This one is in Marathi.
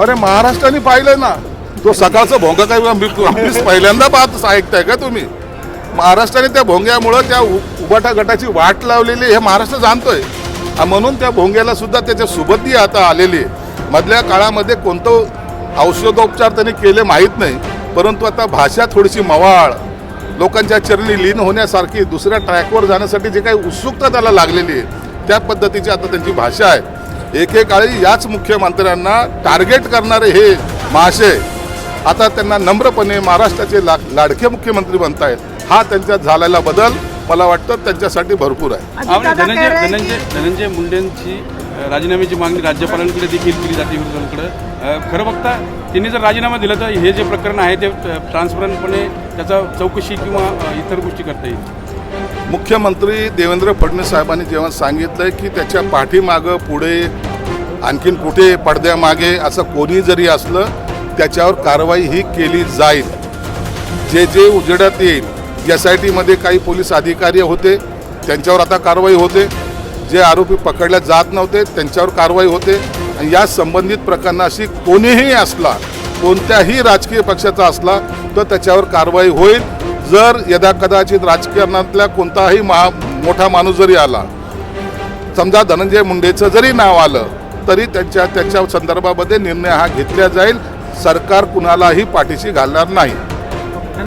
अरे महाराष्ट्राने पाहिलं ना. तो सकाळचा भोंगा काय आम्हीच पहिल्यांदा पाहत ऐकताय का तुम्ही? महाराष्ट्राने त्या भोंग्यामुळं त्या उ- उबाटा गटाची वाट लावलेली हे महाराष्ट्र जाणतोय. म्हणून त्या भोंग्याला सुद्धा त्याच्या सुबत्ती आता आलेली आहे. मधल्या काळामध्ये कोणतं औषधोपचार त्यांनी केले माहीत नाही परंतु आता भाषा थोडीशी मवाळ लोकांच्या चरणी लीन होण्यासारखी दुसऱ्या ट्रॅकवर जाण्यासाठी जे काही उत्सुकता त्याला लागलेली आहे त्या पद्धतीची आता त्यांची भाषा आहे. एकेकाळी याच मुख्यमंत्र्यांना टार्गेट करणारे हे महाशय आता त्यांना नम्रपणे महाराष्ट्राचे ला लाडके मुख्यमंत्री बनतायत. हा त्यांच्यात झालेला बदल मला वाटतं त्यांच्यासाठी भरपूर आहे. धनंजय धनंजय धनंजय मुंडेंची राजीनाम्याची मागणी राज्यपालांकडे देखील केली जाते विरोधकांकडे. अ, खरं बघता त्यांनी जर राजीनामा दिला तर हे जे प्रकरण आहे ते ट्रान्सपरंटपणे त्याचा चौकशी किंवा इतर गोष्टी करता येईल. मुख्यमंत्री देवेंद्र फडणवीस साहेबांनी जेव्हा सांगितलंय की त्याच्या पाठीमागं पुढे आणखीन कुठे पडद्यामागे असं कोणी जरी असलं त्याच्यावर कारवाई ही केली जाईल. जे जे उजेडात येईल एस आय टीमध्ये काही पोलीस अधिकारी होते त्यांच्यावर आता कारवाई होते. जे आरोपी पकडल्या जात नव्हते त्यांच्यावर कारवाई होते. आणि या संबंधित प्रकरणाशी कोणीही असला कोणत्याही राजकीय पक्षाचा असला तर त्याच्यावर कारवाई होईल. जर यदा कदाचित राजकारणातल्या कोणताही महा मोठा माणूस जरी आला समजा धनंजय मुंडेचं जरी नाव आलं तरी त्यांच्या त्याच्या संदर्भामध्ये निर्णय हा घेतला जाईल. सरकार कुणालाही पाठीशी घालणार नाही.